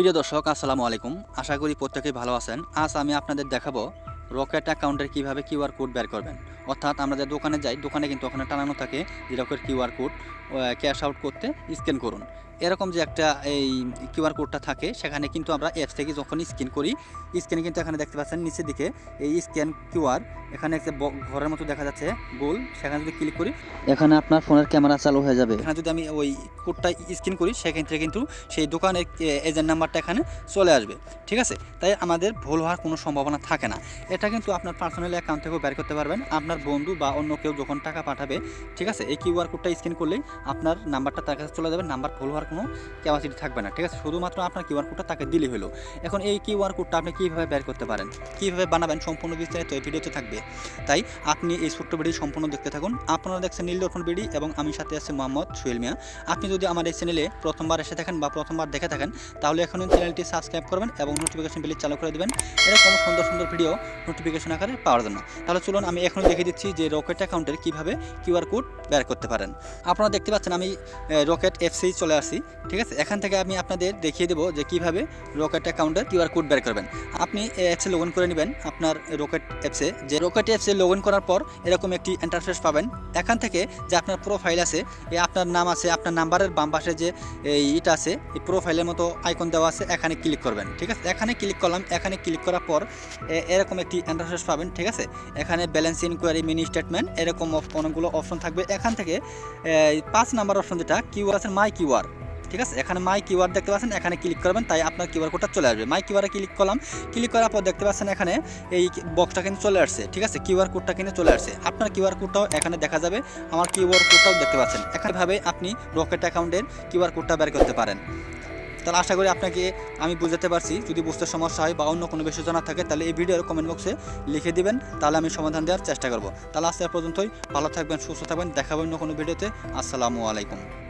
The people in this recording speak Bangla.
প্রিয় দর্শক, আসসালামু আলাইকুম। আশা করি প্রত্যেকেই ভালো আছেন। আজ আমি আপনাদের দেখাবো রকেট অ্যাকাউন্টের কীভাবে কিউআর কোড বের করবেন। অর্থাৎ আমরা যে দোকানে যাই, দোকানে কিন্তু ওখানে টানানো থাকে যে Rocket QR code cash out করতে স্ক্যান করুন। এরকম যে একটা এই কিউআর কোডটা থাকে, সেখানে কিন্তু আমরা অ্যাপস থেকে যখন স্ক্যান করি স্ক্যানে কিন্তু এখানে দেখতে পাচ্ছেন নিচের দিকে এই স্ক্যান কিউআর এখানে একটা ঘরের মতো দেখা যাচ্ছে গোল, সেখানে যদি ক্লিক করি, এখানে আপনার ফোনের ক্যামেরা চালু হয়ে যাবে। এখানে যদি আমি ওই কোডটা স্ক্যান করি সেক্ষেত্রে কিন্তু সেই দোকানের এজেন্ট নাম্বারটা এখানে চলে আসবে। ঠিক আছে? তাই আমাদের ভুল হওয়ার কোনো সম্ভাবনা থাকে না। এটা কিন্তু আপনার পার্সোনাল অ্যাকাউন্ট থেকেও বের করতে পারবেন। আপনার বন্ধু বা অন্য কেউ যখন টাকা পাঠাবে, ঠিক আছে? এই কিউআর কোডটা স্ক্যান করলেই আপনার নাম্বারটা তার কাছে চলে যাবে। নাম্বার ভুল হওয়ার কোনো ক্যাপাসিটি থাকবে না, ঠিক আছে? শুধুমাত্র আপনার কিউআর কোডটা তাকে দিলে হলো। এখন এই কিউআর কোডটা আপনি কীভাবে বের করতে পারেন? কীভাবে বানাবেন? সম্পূর্ণ বিস্তারিত এই ভিডিওতে থাকবে। তাই আপনি এই ছোট্ট ভিডিও সম্পূর্ণ দেখতে থাকুন। আপনারা দেখছেন নীল দর্পণ বিডি এবং আমি সাথে আছি মোহাম্মদ সোহেল মিয়া। আপনি যদি আমার এই চ্যানেলে প্রথমবার এসে থাকেন বা প্রথমবার দেখে থাকেন, তাহলে এখন চ্যানেলটি সাবস্ক্রাইব করবেন এবং নোটিফিকেশন বেলি চালু করে দেবেন। এরকম সুন্দর সুন্দর ভিডিও নোটিফিকেশন আকারে পাওয়ার জন্য। তাহলে চলুন আমি এখন দেখে দিচ্ছি যে রকেট অ্যাকাউন্টের কীভাবে কিউআর কোড বের করতে পারেন। আপনারা দেখতে পাচ্ছেন আমি রকেট এফসি চলে আসছি ঠিক আছে? এখান থেকে আমি আপনাদের দেখিয়ে দেবো যে কীভাবে রকেট অ্যাকাউন্টের কিউআর কোড বের করবেন। আপনি অ্যাপসে লগ করে নেবেন আপনার রকেট অ্যাপসে। যে রকেট অ্যাপসে লগ করার পর এরকম একটি ইন্টারফেস পাবেন। এখান থেকে যে আপনার প্রোফাইল আছে আপনার নাম আছে, আপনার নাম্বারের বাম পাশে যে ইটা আছে, এই প্রোফাইলের মতো আইকন দেওয়া আছে, এখানে ক্লিক করবেন, ঠিক আছে? এখানে ক্লিক করলাম, এখানে ক্লিক করার পর এরকম একটি ইন্টারফেস পাবেন, ঠিক আছে? এখানে ব্যালেন্স ইনকোয়ারি মিনি স্টেটমেন্ট এরকম অনেকগুলো অপশন থাকবে। এখান থেকে পাঁচ নাম্বার অপশন যেটা কিউআর আছে মাই কিউআর ঠিক আছে? এখানে মাই কিউআর দেখতে পাচ্ছেন, এখানে ক্লিক করবেন, তাই আপনার কিউআর কোডটা চলে আসবে। মাই কিউআরে ক্লিক করলাম ক্লিক করার পর দেখতে পাচ্ছেন এখানে এই বক্সটা কিন্তু চলে আসছে, ঠিক আছে? কিউআর কোডটা কিন্তু চলে আসছে। আপনার কিউআর কোডটাও এখানে দেখা যাবে, আমার কিউআর কোডটাও দেখতে পাচ্ছেন। এখানেভাবে আপনি রকেট অ্যাকাউন্টের কিউআর কোডটা বের করতে পারেন। তাহলে আশা করি আপনাকে আমি বুঝাতে পারছি। যদি বুঝতে সমস্যা হয় বা অন্য কোনো বিষয় জানা থাকে, তাহলে এই ভিডিওর কমেন্ট বক্সে লিখে দিবেন, তাহলে আমি সমাধান দেওয়ার চেষ্টা করব। তাহলে আজকে পর্যন্তই। ভালো থাকবেন, সুস্থ থাকবেন। দেখাবেন অন্য কোনো ভিডিওতে। আসসালামু আলাইকুম।